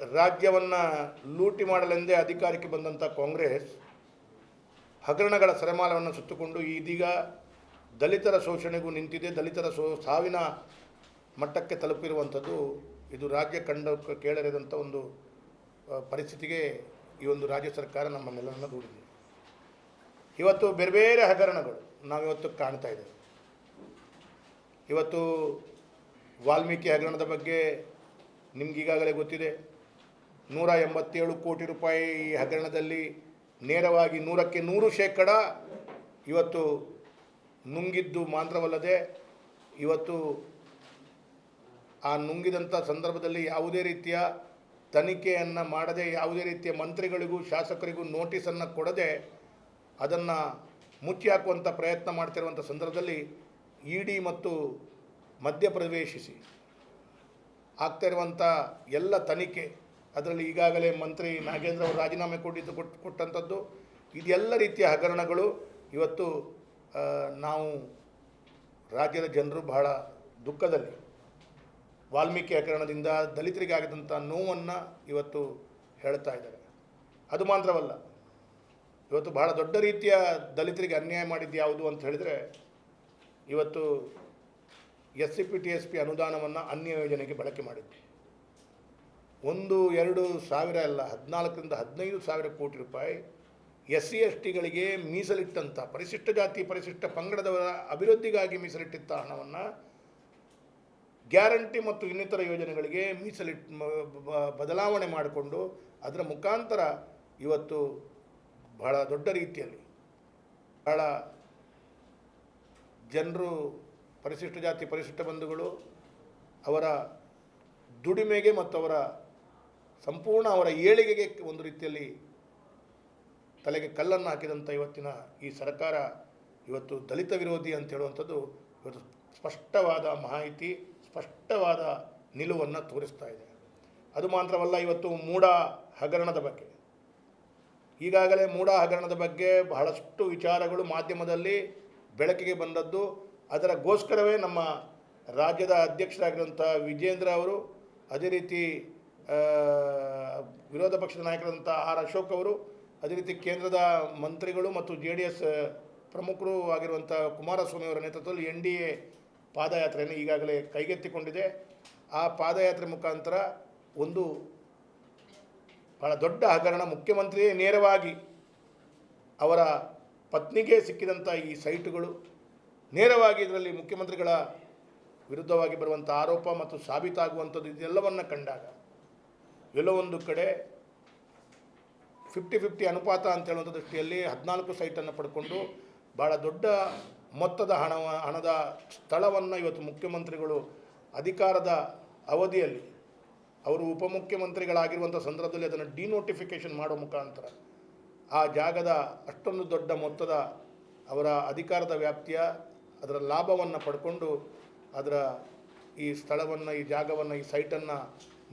ರಾಜ್ಯವನ್ನು ಲೂಟಿ ಮಾಡಲೆಂದೇ ಅಧಿಕಾರಕ್ಕೆ ಬಂದಂಥ ಕಾಂಗ್ರೆಸ್ ಹಗರಣಗಳ ಸರಮಾಲವನ್ನು ಸುತ್ತುಕೊಂಡು ಇದೀಗ ದಲಿತರ ಶೋಷಣೆಗೂ ನಿಂತಿದೆ. ದಲಿತರ ಸಾವಿನ ಮಟ್ಟಕ್ಕೆ ತಲುಪಿರುವಂಥದ್ದು ಇದು ರಾಜ್ಯ ಕಂಡ ಕೇಳರಿದಂಥ ಒಂದು ಪರಿಸ್ಥಿತಿಗೆ ಈ ಒಂದು ರಾಜ್ಯ ಸರ್ಕಾರ ನಮ್ಮನ್ನೆಲ್ಲರನ್ನ ದೂಡಿದೆ. ಇವತ್ತು ಬೇರೆ ಬೇರೆ ಹಗರಣಗಳು ನಾವಿವತ್ತು ಕಾಣ್ತಾ ಇದ್ದೇವೆ. ಇವತ್ತು ವಾಲ್ಮೀಕಿ ಹಗರಣದ ಬಗ್ಗೆ ನಿಮ್ಗೀಗಾಗಲೇ ಗೊತ್ತಿದೆ. ನೂರ ಎಂಬತ್ತೇಳು ಕೋಟಿ ರೂಪಾಯಿ ಈ ಹಗರಣದಲ್ಲಿ ನೇರವಾಗಿ ನೂರಕ್ಕೆ ನೂರು ಶೇಕಡ ಇವತ್ತು ನುಂಗಿದ್ದು ಮಾತ್ರವಲ್ಲದೆ ಇವತ್ತು ಆ ನುಂಗಿದಂಥ ಸಂದರ್ಭದಲ್ಲಿ ಯಾವುದೇ ರೀತಿಯ ತನಿಖೆಯನ್ನು ಮಾಡದೆ, ಯಾವುದೇ ರೀತಿಯ ಮಂತ್ರಿಗಳಿಗೂ ಶಾಸಕರಿಗೂ ನೋಟಿಸನ್ನು ಕೊಡದೆ ಅದನ್ನು ಮುಚ್ಚಿ ಹಾಕುವಂಥ ಪ್ರಯತ್ನ ಮಾಡ್ತಿರುವಂಥ ಸಂದರ್ಭದಲ್ಲಿ ಇ ಡಿ ಮತ್ತು ಮಧ್ಯಪ್ರವೇಶಿಸಿ. ಆಗ್ತಾ ಇರುವಂಥ ಎಲ್ಲ ತನಿಖೆ ಅದರಲ್ಲಿ ಈಗಾಗಲೇ ಮಂತ್ರಿ ನಾಗೇಂದ್ರ ಅವರು ರಾಜೀನಾಮೆ ಕೊಟ್ಟಿದ್ದು ಕೊಟ್ಟು ಕೊಟ್ಟಂಥದ್ದು. ಇದೆಲ್ಲ ರೀತಿಯ ಹಗರಣಗಳು ಇವತ್ತು ನಾವು ರಾಜ್ಯದ ಜನರು ಬಹಳ ದುಃಖದಲ್ಲಿ. ವಾಲ್ಮೀಕಿ ಹಗರಣದಿಂದ ದಲಿತರಿಗೆ ಆಗಿದಂಥ ನೋವನ್ನು ಇವತ್ತು ಹೇಳ್ತಾ ಇದ್ದಾರೆ. ಅದು ಮಾತ್ರವಲ್ಲ, ಇವತ್ತು ಬಹಳ ದೊಡ್ಡ ರೀತಿಯ ದಲಿತರಿಗೆ ಅನ್ಯಾಯ ಮಾಡಿದ್ದು ಯಾವುದು ಅಂತ ಹೇಳಿದರೆ, ಇವತ್ತು S C P T S P ಅನುದಾನವನ್ನು ಅನ್ಯ ಯೋಜನೆಗೆ ಬಳಕೆ ಮಾಡಿದ್ವಿ. ಒಂದು, ಎರಡು ಸಾವಿರ ಅಲ್ಲ, ಹದಿನಾಲ್ಕರಿಂದ ಹದಿನೈದು ಸಾವಿರ ಕೋಟಿ ರೂಪಾಯಿ ಎಸ್ ಸಿ ಎಸ್ ಟಿಗಳಿಗೆ ಮೀಸಲಿಟ್ಟಂಥ ಪರಿಶಿಷ್ಟ ಜಾತಿ, ಪರಿಶಿಷ್ಟ ಪಂಗಡದವರ ಅಭಿವೃದ್ಧಿಗಾಗಿ ಮೀಸಲಿಟ್ಟಿದ್ದ ಹಣವನ್ನು ಗ್ಯಾರಂಟಿ ಮತ್ತು ಇನ್ನಿತರ ಯೋಜನೆಗಳಿಗೆ ಮೀಸಲಿಟ್ ಬದಲಾವಣೆ ಮಾಡಿಕೊಂಡು ಅದರ ಮುಖಾಂತರ ಇವತ್ತು ಬಹಳ ದೊಡ್ಡ ರೀತಿಯಲ್ಲಿ ಬಹಳ ಜನರು, ಪರಿಶಿಷ್ಟ ಜಾತಿ, ಪರಿಶಿಷ್ಟ ಬಂಧುಗಳು ಅವರ ದುಡಿಮೆಗೆ ಮತ್ತು ಅವರ ಸಂಪೂರ್ಣ ಅವರ ಏಳಿಗೆಗೆ ಒಂದು ರೀತಿಯಲ್ಲಿ ತಲೆಗೆ ಕಲ್ಲನ್ನು ಹಾಕಿದಂಥ ಇವತ್ತಿನ ಈ ಸರ್ಕಾರ ಇವತ್ತು ದಲಿತ ವಿರೋಧಿ ಅಂತ ಹೇಳುವಂಥದ್ದು ಇವತ್ತು ಸ್ಪಷ್ಟವಾದ ಮಾಹಿತಿ, ಸ್ಪಷ್ಟವಾದ ನಿಲುವನ್ನು ತೋರಿಸ್ತಾ ಇದೆ. ಅದು ಮಾತ್ರವಲ್ಲ, ಇವತ್ತು ಮೂಡ ಹಗರಣದ ಬಗ್ಗೆ. ಈಗಾಗಲೇ ಮೂಡ ಹಗರಣದ ಬಗ್ಗೆ ಬಹಳಷ್ಟು ವಿಚಾರಗಳು ಮಾಧ್ಯಮದಲ್ಲಿ ಬೆಳಕಿಗೆ ಬಂದದ್ದು. ಅದರಗೋಸ್ಕರವೇ ನಮ್ಮ ರಾಜ್ಯದ ಅಧ್ಯಕ್ಷರಾಗಿರುವಂಥ ವಿಜೇಂದ್ರ ಅವರು ಅದೇ ರೀತಿ ವಿರೋಧ ಪಕ್ಷದ ನಾಯಕರಾದಂಥ ಆರ್ ಅಶೋಕ್ ಅವರು, ಅದೇ ರೀತಿ ಕೇಂದ್ರದ ಮಂತ್ರಿಗಳು ಮತ್ತು ಜೆ ಡಿ ಎಸ್ ಪ್ರಮುಖರು ಆಗಿರುವಂಥ ಕುಮಾರಸ್ವಾಮಿ ಅವರ ನೇತೃತ್ವದಲ್ಲಿ ಎನ್ ಡಿ ಎ ಪಾದಯಾತ್ರೆಯನ್ನು ಈಗಾಗಲೇ ಕೈಗೆತ್ತಿಕೊಂಡಿದೆ. ಆ ಪಾದಯಾತ್ರೆ ಮುಖಾಂತರ ಒಂದು ಬಹಳ ದೊಡ್ಡ ಹಗರಣ ಮುಖ್ಯಮಂತ್ರಿಯೇ ನೇರವಾಗಿ ಅವರ ಪತ್ನಿಗೆ ಸಿಕ್ಕಿದಂಥ ಈ ಸೈಟುಗಳು, ನೇರವಾಗಿ ಇದರಲ್ಲಿ ಮುಖ್ಯಮಂತ್ರಿಗಳ ವಿರುದ್ಧವಾಗಿ ಬರುವಂಥ ಆರೋಪ ಮತ್ತು ಸಾಬೀತಾಗುವಂಥದ್ದು ಇದೆಲ್ಲವನ್ನು ಕಂಡಾಗ ಎಲ್ಲೋ ಒಂದು ಕಡೆ ಫಿಫ್ಟಿ ಫಿಫ್ಟಿ ಅನುಪಾತ ಅಂತ ಹೇಳುವಂಥ ದೃಷ್ಟಿಯಲ್ಲಿ ಹದಿನಾಲ್ಕು ಸೈಟನ್ನು ಪಡ್ಕೊಂಡು ಭಾಳ ದೊಡ್ಡ ಮೊತ್ತದ ಹಣ ಹಣದ ಸ್ಥಳವನ್ನು ಇವತ್ತು ಮುಖ್ಯಮಂತ್ರಿಗಳು ಅಧಿಕಾರದ ಅವಧಿಯಲ್ಲಿ ಅವರು ಉಪಮುಖ್ಯಮಂತ್ರಿಗಳಾಗಿರುವಂಥ ಸಂದರ್ಭದಲ್ಲಿ ಅದನ್ನು ಡಿನೋಟಿಫಿಕೇಷನ್ ಮಾಡೋ ಮುಖಾಂತರ ಆ ಜಾಗದ ಅಷ್ಟೊಂದು ದೊಡ್ಡ ಮೊತ್ತದ ಅವರ ಅಧಿಕಾರದ ವ್ಯಾಪ್ತಿಯ ಅದರ ಲಾಭವನ್ನು ಪಡ್ಕೊಂಡು ಅದರ ಈ ಸ್ಥಳವನ್ನು, ಈ ಜಾಗವನ್ನು, ಈ ಸೈಟನ್ನು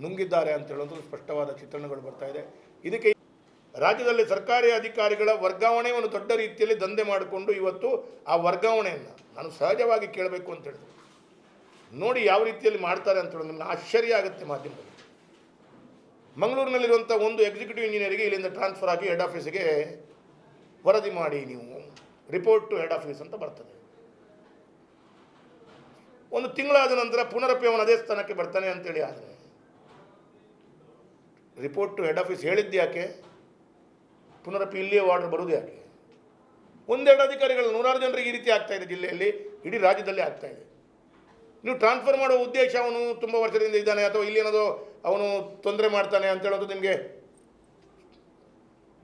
ನುಂಗಿದ್ದಾರೆ ಅಂತ ಹೇಳೋದು ಸ್ಪಷ್ಟವಾದ ಚಿತ್ರಣಗಳು ಬರ್ತಾ ಇದೆ. ಇದಕ್ಕೆ ರಾಜ್ಯದಲ್ಲಿ ಸರ್ಕಾರಿ ಅಧಿಕಾರಿಗಳ ವರ್ಗಾವಣೆ ಒಂದು ದೊಡ್ಡ ರೀತಿಯಲ್ಲಿ ದಂಧೆ ಮಾಡಿಕೊಂಡು ಇವತ್ತು ಆ ವರ್ಗಾವಣೆಯನ್ನು ನಾನು ಸಹಜವಾಗಿ ಕೇಳಬೇಕು ಅಂತ ಹೇಳಿದೆ. ನೋಡಿ ಯಾವ ರೀತಿಯಲ್ಲಿ ಮಾಡ್ತಾರೆ ಅಂತ ಹೇಳೋದು ನಿಮ್ಗೆ ಆಶ್ಚರ್ಯ ಆಗುತ್ತೆ ಮಾಧ್ಯಮದಲ್ಲಿ. ಮಂಗಳೂರಿನಲ್ಲಿರುವಂಥ ಒಂದು ಎಕ್ಸಿಕ್ಯೂಟಿವ್ ಇಂಜಿನಿಯರಿಗೆ ಇಲ್ಲಿಂದ ಟ್ರಾನ್ಸ್ಫರ್ ಆಗಿ ಹೆಡ್ ಆಫೀಸಿಗೆ ವರದಿ ಮಾಡಿ ನೀವು. ರಿಪೋರ್ಟ್ ಟು ಹೆಡ್ ಆಫೀಸ್ ಅಂತ ಬರ್ತದೆ. ಒಂದು ತಿಂಗಳಾದ ನಂತರ ಪುನರಪಿ ಅವನ ಅದೇ ಸ್ಥಾನಕ್ಕೆ ಬರ್ತಾನೆ ಅಂತೇಳಿ ಆದರೆ ರಿಪೋರ್ಟ್ ಹೆಡ್ ಆಫೀಸ್ ಹೇಳಿದ್ದು ಯಾಕೆ? ಪುನರಪಿ ಇಲ್ಲಿಯೇ ಆರ್ಡರ್ ಬರೋದು ಯಾಕೆ? ಒಂದೆರಡು ಅಧಿಕಾರಿಗಳು ನೂರಾರು ಜನರಿಗೆ ಈ ರೀತಿ ಆಗ್ತಾ ಇದೆ ಜಿಲ್ಲೆಯಲ್ಲಿ, ಇಡೀ ರಾಜ್ಯದಲ್ಲಿ ಆಗ್ತಾ ಇದೆ. ನೀವು ಟ್ರಾನ್ಸ್ಫರ್ ಮಾಡೋ ಉದ್ದೇಶ ಅವನು ತುಂಬ ವರ್ಷದಿಂದ ಇದ್ದಾನೆ ಅಥವಾ ಇಲ್ಲಿ ಏನೋ ಅವನು ತೊಂದರೆ ಮಾಡ್ತಾನೆ ಅಂತ ಹೇಳೋದು ನಿಮಗೆ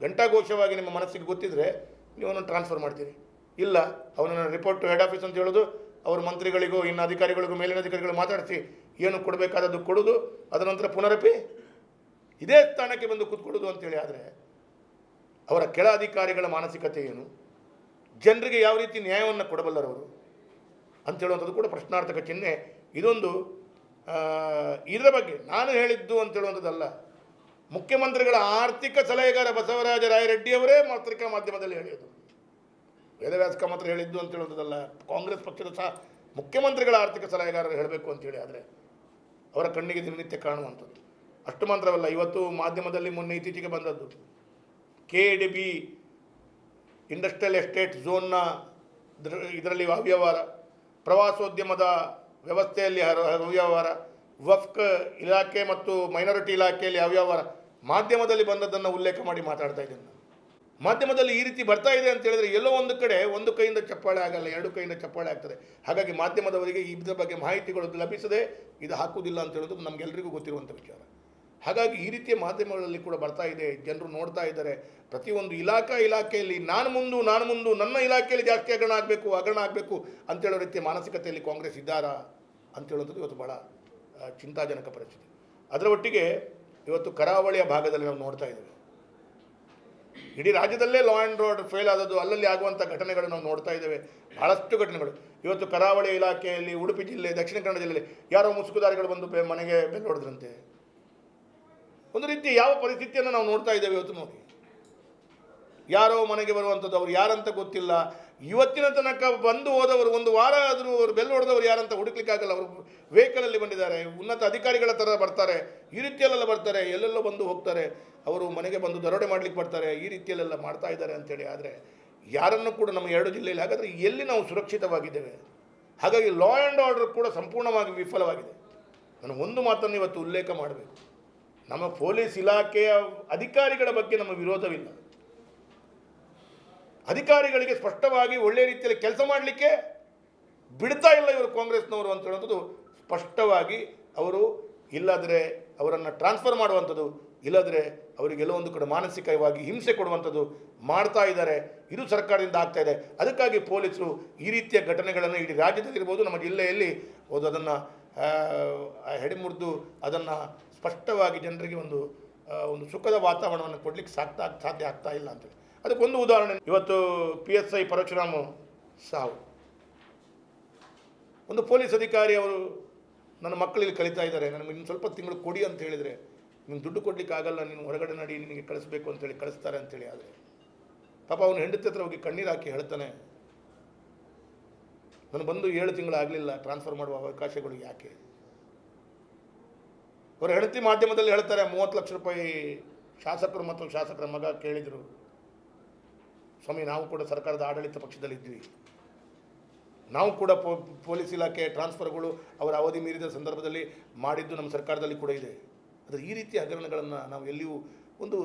ಘಂಟಾಘೋಷವಾಗಿ ನಿಮ್ಮ ಮನಸ್ಸಿಗೆ ಗೊತ್ತಿದ್ರೆ ನೀವು ಅವನನ್ನು ಟ್ರಾನ್ಸ್ಫರ್ ಮಾಡ್ತೀರಿ. ಇಲ್ಲ, ಅವನನ್ನು ರಿಪೋರ್ಟ್ ಟು ಹೆಡ್ ಆಫೀಸ್ ಅಂತ ಹೇಳೋದು ಅವ್ರ ಮಂತ್ರಿಗಳಿಗೂ ಇನ್ನು ಅಧಿಕಾರಿಗಳಿಗೂ ಮೇಲಿನ ಅಧಿಕಾರಿಗಳು ಮಾತಾಡಿಸಿ ಏನು ಕೊಡಬೇಕಾದದ್ದು ಕೊಡೋದು ಅದರ ನಂತರ ಪುನರಪಿ ಇದೇ ಸ್ಥಾನಕ್ಕೆ ಬಂದು ಕೂತ್ಕೊಳ್ಳೋದು ಅಂತೇಳಿ ಆದರೆ, ಅವರ ಕೆಳ ಅಧಿಕಾರಿಗಳ ಮಾನಸಿಕತೆ ಏನು? ಜನರಿಗೆ ಯಾವ ರೀತಿ ನ್ಯಾಯವನ್ನು ಕೊಡಬಲ್ಲರವರು ಅಂತೇಳುವಂಥದ್ದು ಕೂಡ ಪ್ರಶ್ನಾರ್ಥಕ ಚಿಹ್ನೆ. ಇದೊಂದು ಇದರ ಬಗ್ಗೆ ನಾನು ಹೇಳಿದ್ದು ಅಂತೇಳುವಂಥದ್ದಲ್ಲ ಮುಖ್ಯಮಂತ್ರಿಗಳ ಆರ್ಥಿಕ ಸಲಹೆಗಾರ ಬಸವರಾಜ ರಾಯರೆಡ್ಡಿಯವರೇ ಪತ್ರಿಕಾ ಮಾಧ್ಯಮದಲ್ಲಿ ಹೇಳಿದ್ದು. ವೇದವ್ಯಾಸ ಕಾಮತ್ರ ಹೇಳಿದ್ದು ಅಂತ ಕಾಂಗ್ರೆಸ್ ಪಕ್ಷದ ಸಹ ಮುಖ್ಯಮಂತ್ರಿಗಳ ಆರ್ಥಿಕ ಸಲಹೆಗಾರರು ಹೇಳಬೇಕು ಅಂತೇಳಿ ಆದರೆ, ಅವರ ಕಣ್ಣಿಗೆ ದಿನನಿತ್ಯ ಕಾಣುವಂಥದ್ದು. ಅಷ್ಟು ಮಾತ್ರವಲ್ಲ, ಇವತ್ತು ಮಾಧ್ಯಮದಲ್ಲಿ ಮೊನ್ನೆ ಇತ್ತೀಚೆಗೆ ಬಂದದ್ದು. K D B industrial estate ಝೋನ್ನ ಇದರಲ್ಲಿ ಅವ್ಯವಹಾರ, ಪ್ರವಾಸೋದ್ಯಮದ ವ್ಯವಸ್ಥೆಯಲ್ಲಿ ಹರ- ಅವ್ಯವಹಾರ, ವಫ್ಕ್ ಇಲಾಖೆ ಮತ್ತು ಮೈನಾರಿಟಿ ಇಲಾಖೆಯಲ್ಲಿ ಅವ್ಯವಹಾರ, ಮಾಧ್ಯಮದಲ್ಲಿ ಬಂದದ್ದನ್ನು ಉಲ್ಲೇಖ ಮಾಡಿ ಮಾತಾಡ್ತಾ ಇದ್ದೇನೆ ಮಾಧ್ಯಮದಲ್ಲಿ ಈ ರೀತಿ ಬರ್ತಾ ಇದೆ ಅಂತ ಹೇಳಿದ್ರೆ ಎಲ್ಲೋ ಒಂದು ಕಡೆ ಒಂದು ಕೈಯಿಂದ ಚಪ್ಪಾಳೆ ಆಗಲ್ಲ, ಎರಡು ಕೈಯಿಂದ ಚಪ್ಪಾಳೆ ಆಗ್ತದೆ. ಹಾಗಾಗಿ ಮಾಧ್ಯಮದವರಿಗೆ ಇದರ ಬಗ್ಗೆ ಮಾಹಿತಿಗಳು ಲಭಿಸದೆ ಇದು ಹಾಕುವುದಿಲ್ಲ ಅಂತ ಹೇಳೋದು ನಮಗೆಲ್ಲರಿಗೂ ಗೊತ್ತಿರುವಂಥ ವಿಚಾರ. ಹಾಗಾಗಿ ಈ ರೀತಿಯ ಮಾಧ್ಯಮಗಳಲ್ಲಿ ಕೂಡ ಬರ್ತಾ ಇದೆ. ಜನರು ನೋಡ್ತಾ ಇದ್ದಾರೆ. ಪ್ರತಿಯೊಂದು ಇಲಾಖಾ ಇಲಾಖೆಯಲ್ಲಿ ನಾನು ಮುಂದು ನಾನು ಮುಂದು, ನನ್ನ ಇಲಾಖೆಯಲ್ಲಿ ಜಾಸ್ತಿ ಹಗರಣ ಆಗಬೇಕು ಹಗರಣ ಆಗಬೇಕು ಅಂತೇಳೋ ರೀತಿಯ ಮಾನಸಿಕತೆಯಲ್ಲಿ ಕಾಂಗ್ರೆಸ್ ಇದ್ದಾರಾ ಅಂತ ಹೇಳುವಂಥದ್ದು ಇವತ್ತು ಭಾಳ ಚಿಂತಾಜನಕ ಪರಿಸ್ಥಿತಿ. ಅದರ ಒಟ್ಟಿಗೆ ಇವತ್ತು ಕರಾವಳಿಯ ಭಾಗದಲ್ಲಿ ನಾವು ನೋಡ್ತಾ ಇದ್ದೇವೆ. ಇಡೀ ರಾಜ್ಯದಲ್ಲೇ ಲಾ ಆ್ಯಂಡ್ ಆರ್ಡರ್ ಫೇಲ್ ಆದದ್ದು, ಅಲ್ಲಲ್ಲಿ ಆಗುವಂಥ ಘಟನೆಗಳು ನಾವು ನೋಡ್ತಾ ಇದ್ದೇವೆ. ಬಹಳಷ್ಟು ಘಟನೆಗಳು. ಇವತ್ತು ಕರಾವಳಿ ಇಲಾಖೆಯಲ್ಲಿ, ಉಡುಪಿ ಜಿಲ್ಲೆ, ದಕ್ಷಿಣ ಕನ್ನಡ ಜಿಲ್ಲೆಯಲ್ಲಿ ಯಾರೋ ಮುಸುಕುದಾರಿಗಳು ಬಂದು ಮನೆಗೆ ಬೆನ್ನು ಹೊಡೆದ್ರಂತೆ ಒಂದು ರೀತಿ ಯಾವ ಪರಿಸ್ಥಿತಿಯನ್ನು ನಾವು ನೋಡ್ತಾ ಇದ್ದೇವೆ ಇವತ್ತು ನೋಡಿ. ಯಾರೋ ಮನೆಗೆ ಬರುವಂಥದ್ದು ಅವ್ರು ಯಾರಂತ ಗೊತ್ತಿಲ್ಲ. ಇವತ್ತಿನ ತನಕ ಬಂದು ಹೋದವರು, ಒಂದು ವಾರ ಆದರೂ ಅವರು ಬೆಲ್ಲು ಹೊಡೆದವರು ಯಾರಂತ ಹುಡುಕ್ಲಿಕ್ಕಾಗಲ್ಲ ಅವರು ವೆಹಿಕಲಲ್ಲಿ ಬಂದಿದ್ದಾರೆ. ಉನ್ನತ ಅಧಿಕಾರಿಗಳ ಥರ ಬರ್ತಾರೆ. ಈ ರೀತಿಯಲ್ಲೆಲ್ಲ ಬರ್ತಾರೆ. ಎಲ್ಲೆಲ್ಲೋ ಬಂದು ಹೋಗ್ತಾರೆ. ಅವರು ಮನೆಗೆ ಬಂದು ದರೋಡೆ ಮಾಡ್ಲಿಕ್ಕೆ ಬರ್ತಾರೆ. ಈ ರೀತಿಯಲ್ಲೆಲ್ಲ ಮಾಡ್ತಾ ಇದ್ದಾರೆ ಅಂತೇಳಿ. ಆದರೆ ಯಾರನ್ನು ಕೂಡ ನಮ್ಮ ಎರಡು ಜಿಲ್ಲೆಯಲ್ಲಿ, ಹಾಗಾದರೆ ಎಲ್ಲಿ ನಾವು ಸುರಕ್ಷಿತವಾಗಿದ್ದೇವೆ? ಹಾಗಾಗಿ ಲಾ ಆ್ಯಂಡ್ ಆರ್ಡರ್ ಕೂಡ ಸಂಪೂರ್ಣವಾಗಿ ವಿಫಲವಾಗಿದೆ. ನಾನು ಒಂದು ಮಾತನ್ನು ಇವತ್ತು ಉಲ್ಲೇಖ ಮಾಡಬೇಕು. ನಮ್ಮ ಪೊಲೀಸ್ ಇಲಾಖೆಯ ಅಧಿಕಾರಿಗಳ ಬಗ್ಗೆ ನಮ್ಮ ವಿರೋಧವಿಲ್ಲ. ಅಧಿಕಾರಿಗಳಿಗೆ ಸ್ಪಷ್ಟವಾಗಿ ಒಳ್ಳೆಯ ರೀತಿಯಲ್ಲಿ ಕೆಲಸ ಮಾಡಲಿಕ್ಕೆ ಬಿಡ್ತಾ ಇಲ್ಲ ಇವರು ಕಾಂಗ್ರೆಸ್ನವರು ಅಂತ ಹೇಳೋದು ಸ್ಪಷ್ಟವಾಗಿ ಅವರು ಇಲ್ಲದ್ರೆ ಅವರನ್ನು ಟ್ರಾನ್ಸ್ಫರ್ ಮಾಡುವಂಥದ್ದು, ಇಲ್ಲದ್ರೆ ಅವರಿಗೆಲ್ಲೊಂದು ಕಡೆ ಮಾನಸಿಕವಾಗಿ ಹಿಂಸೆ ಕೊಡುವಂಥದ್ದು ಮಾಡ್ತಾ ಇದ್ದಾರೆ. ಇದು ಸರ್ಕಾರದಿಂದ ಆಗ್ತಾ ಇದೆ. ಅದಕ್ಕಾಗಿ ಪೊಲೀಸರು ಈ ರೀತಿಯ ಘಟನೆಗಳನ್ನು ಇಡೀ ರಾಜ್ಯದಲ್ಲಿರ್ಬೋದು ನಮ್ಮ ಜಿಲ್ಲೆಯಲ್ಲಿ ಒಂದು ಅದನ್ನು ಹೆಡೆಮುರಿದು ಅದನ್ನು ಸ್ಪಷ್ಟವಾಗಿ ಜನರಿಗೆ ಒಂದು ಒಂದು ಸುಖದ ವಾತಾವರಣವನ್ನು ಕೊಡಲಿಕ್ಕೆ ಸಾಕ್ತಾ, ಸಾಧ್ಯ ಆಗ್ತಾ ಇಲ್ಲ ಅಂತೇಳಿ. ಅದಕ್ಕೊಂದು ಉದಾಹರಣೆ, ಇವತ್ತು ಪಿ ಎಸ್ ಐ ಪರಶುರಾಮ ಸಾವು ಒಂದು ಪೊಲೀಸ್ ಅಧಿಕಾರಿ ಅವರು ನನ್ನ ಮಕ್ಕಳಿಗೆ ಕಲಿತಾ ಇದ್ದಾರೆ, ನನಗೆ ಇನ್ನು ಸ್ವಲ್ಪ ತಿಂಗಳು ಕೊಡಿ ಅಂತ ಹೇಳಿದರೆ ನಿಮ್ಗೆ ದುಡ್ಡು ಕೊಡ್ಲಿಕ್ಕೆ ಆಗಲ್ಲ, ನೀನು ಹೊರಗಡೆ ನಡಿ, ನಿನಗೆ ಕಳಿಸ್ಬೇಕು ಅಂತೇಳಿ ಕಳಿಸ್ತಾರೆ ಅಂತೇಳಿ ಆದರೆ ಪಾಪ ಅವನು ಹೆಂಡತಿ ಹತ್ರ ಹೋಗಿ ಕಣ್ಣೀರು ಹಾಕಿ ಹೇಳ್ತಾನೆ ನಾನು ಬಂದು ಏಳು ತಿಂಗಳಾಗಲಿಲ್ಲ ಟ್ರಾನ್ಸ್ಫರ್ ಮಾಡುವ ಅವಕಾಶಗಳು ಯಾಕೆ? ಅವರು ಹೆಂಡತಿ ಮಾಧ್ಯಮದಲ್ಲಿ ಹೇಳ್ತಾರೆ, ಮೂವತ್ತು ಲಕ್ಷ ರೂಪಾಯಿ ಶಾಸಕರು ಮತ್ತು ಶಾಸಕರ ಮಗ ಕೇಳಿದರು. ಸ್ವಾಮಿ, ನಾವು ಕೂಡ ಸರ್ಕಾರದ ಆಡಳಿತ ಪಕ್ಷದಲ್ಲಿದ್ವಿ ನಾವು ಕೂಡ ಪೊಲೀಸ್ ಇಲಾಖೆ ಟ್ರಾನ್ಸ್ಫರ್ಗಳು ಅವರ ಅವಧಿ ಮೀರಿದ ಸಂದರ್ಭದಲ್ಲಿ ಮಾಡಿದ್ದು ನಮ್ಮ ಸರ್ಕಾರದಲ್ಲಿ ಕೂಡ ಇದೆ. ಆದರೆ ಈ ರೀತಿಯ ಹಗರಣಗಳನ್ನು ನಾವು ಎಲ್ಲಿಯೂ ಒಂದು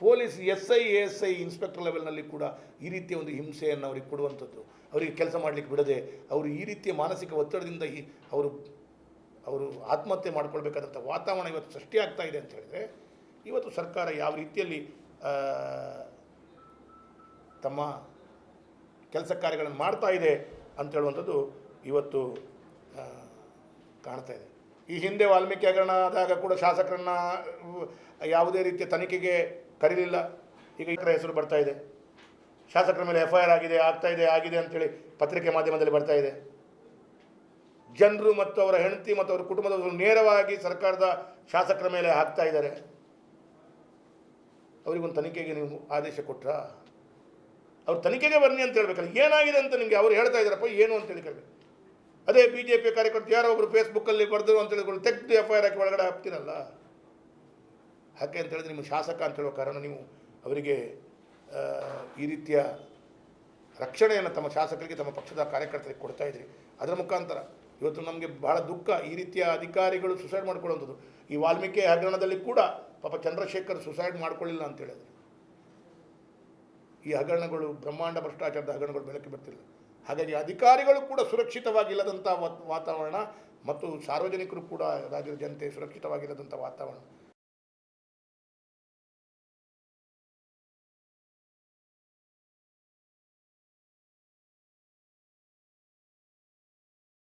police S I A S I inspector ಲೆವೆಲ್ನಲ್ಲಿ ಕೂಡ ಈ ರೀತಿಯ ಒಂದು ಹಿಂಸೆಯನ್ನು ಅವರಿಗೆ ಕೊಡುವಂಥದ್ದು. ಅವರಿಗೆ ಕೆಲಸ ಮಾಡಲಿಕ್ಕೆ ಬಿಡದೆ ಅವರು ಈ ರೀತಿಯ ಮಾನಸಿಕ ಒತ್ತಡದಿಂದ ಅವರು ಆತ್ಮಹತ್ಯೆ ಮಾಡ್ಕೊಳ್ಬೇಕಾದಂಥ ವಾತಾವರಣ ಇವತ್ತು ಸೃಷ್ಟಿಯಾಗ್ತಾ ಇದೆ ಅಂತ ಹೇಳಿದರೆ, ಇವತ್ತು ಸರ್ಕಾರ ಯಾವ ರೀತಿಯಲ್ಲಿ ತಮ್ಮ ಕೆಲಸ ಕಾರ್ಯಗಳನ್ನು ಮಾಡ್ತಾ ಇದೆ ಅಂತ ಹೇಳುವಂಥದ್ದು ಇವತ್ತು ಕಾಣ್ತಾ ಇದೆ. ಈ ಹಿಂದೆ ವಾಲ್ಮೀಕಿ ಹಗರಣ ಆದಾಗ ಕೂಡ ಶಾಸಕರನ್ನು ಯಾವುದೇ ರೀತಿಯ ತನಿಖೆಗೆ ಕರೀಲಿಲ್ಲ. ಈಗ ಇತರ ಹೆಸರು ಬರ್ತಾ ಇದೆ. ಶಾಸಕರ ಮೇಲೆ ಎಫ್ ಐ ಆರ್ ಆಗಿದೆ, ಆಗ್ತಾ ಇದೆ, ಆಗಿದೆ ಅಂತೇಳಿ ಪತ್ರಿಕೆ ಮಾಧ್ಯಮದಲ್ಲಿ ಬರ್ತಾ ಇದೆ. ಜನರು ಮತ್ತು ಅವರ ಹೆಂಡತಿ ಮತ್ತು ಅವರ ಕುಟುಂಬದವರು ನೇರವಾಗಿ ಸರ್ಕಾರದ ಶಾಸಕರ ಮೇಲೆ ಹಾಕ್ತಾ ಇದ್ದಾರೆ. ಅವರಿಗೊಂದು ತನಿಖೆಗೆ ನೀವು ಆದೇಶ ಕೊಟ್ರಾ? ಅವ್ರು ತನಿಖೆಗೆ ಬನ್ನಿ ಅಂತ ಹೇಳ್ಬೇಕಲ್ಲ, ಏನಾಗಿದೆ ಅಂತ ನಿಮಗೆ ಅವ್ರು ಹೇಳ್ತಾ ಇದ್ದಾರಪ್ಪ, ಏನು ಅಂತ ಕೇಳಬೇಕು. ಅದೇ ಬಿ ಜೆ ಪಿ ಕಾರ್ಯಕರ್ತರು ಯಾರೋ ಒಬ್ಬರು ಫೇಸ್ಬುಕ್ಕಲ್ಲಿ ಬರೆದರು ಅಂತ ಹೇಳಿಕೊಂಡು ತೆಗ್ದು ಎಫ್ ಐ ಆರ್ ಹಾಕಿ ಒಳಗಡೆ ಹಾಕ್ತೀರಲ್ಲ? ಯಾಕೆ ಅಂತ ಹೇಳಿದ್ರೆ ನಿಮ್ಮ ಶಾಸಕ ಅಂತ ಹೇಳೋ ಕಾರಣ ನೀವು ಅವರಿಗೆ ಈ ರೀತಿಯ ರಕ್ಷಣೆಯನ್ನು ತಮ್ಮ ಶಾಸಕರಿಗೆ, ತಮ್ಮ ಪಕ್ಷದ ಕಾರ್ಯಕರ್ತರಿಗೆ ಕೊಡ್ತಾ ಇದ್ರಿ. ಅದರ ಮುಖಾಂತರ ಇವತ್ತು ನಮಗೆ ಬಹಳ ದುಃಖ ಈ ರೀತಿಯ ಅಧಿಕಾರಿಗಳು ಸುಸೈಡ್ ಮಾಡ್ಕೊಳ್ಳುವಂಥದ್ದು. ಈ ವಾಲ್ಮೀಕಿ ಹಗರಣದಲ್ಲಿ ಕೂಡ ಪಾಪ ಚಂದ್ರಶೇಖರ್ ಸುಸೈಡ್ ಮಾಡ್ಕೊಳ್ಳಿಲ್ಲ ಅಂತ ಹೇಳಿದ್ರು. ಈ ಹಗರಣಗಳು ಬ್ರಹ್ಮಾಂಡ ಭ್ರಷ್ಟಾಚಾರದ ಹಗರಣಗಳು ಬೆಳಕಿಗೆ ಬರ್ತಿಲ್ಲ. ಹಾಗಾಗಿ ಅಧಿಕಾರಿಗಳು ಕೂಡ ಸುರಕ್ಷಿತವಾಗಿಲ್ಲದಂಥ ವಾತ್- ವಾತಾವರಣ ಮತ್ತು ಸಾರ್ವಜನಿಕರು ಕೂಡ ರಾಜ್ಯದ ಜನತೆ ಸುರಕ್ಷಿತವಾಗಿಲ್ಲದಂಥ ವಾತಾವರಣ.